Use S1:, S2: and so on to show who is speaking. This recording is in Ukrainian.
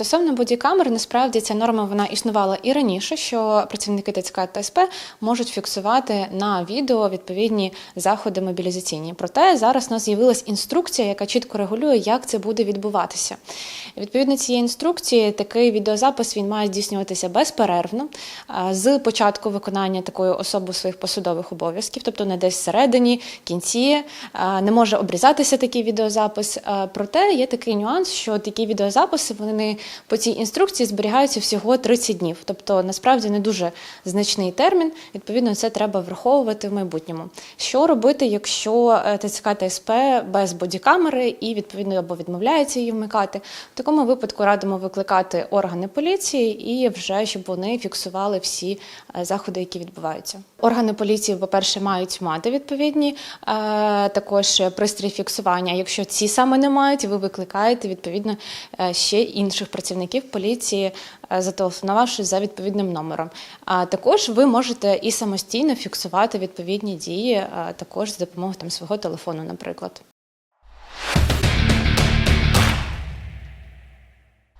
S1: Стосовно бодікамер, насправді ця норма вона існувала і раніше, що працівники ТЦК та СП можуть фіксувати на відео відповідні заходи мобілізаційні. Проте зараз у нас з'явилась інструкція, яка чітко регулює, як це буде відбуватися. Відповідно цієї інструкції, такий відеозапис він має здійснюватися безперервно з початку виконання такою особою своїх посадових обов'язків, тобто не десь всередині, кінці, не може обрізатися такий відеозапис. Проте є такий нюанс, що такі відеозаписи вони по цій інструкції зберігаються всього 30 днів. Тобто, насправді не дуже значний термін. Відповідно, це треба враховувати в майбутньому. Що робити, якщо е, ТЦК та СП без бодікамери і відповідно або відмовляється її вмикати? В такому випадку радимо викликати органи поліції і вже щоб вони фіксували всі е, заходи, які відбуваються. Органи поліції, по-перше, мають мати відповідні е, також пристрій фіксування. Якщо ці саме не мають, ви викликаєте відповідно ще інших працівників поліції, е, зателефонувавши за відповідним номером. А також ви можете і самостійно фіксувати відповідні дії, також за допомогою там свого телефону, наприклад.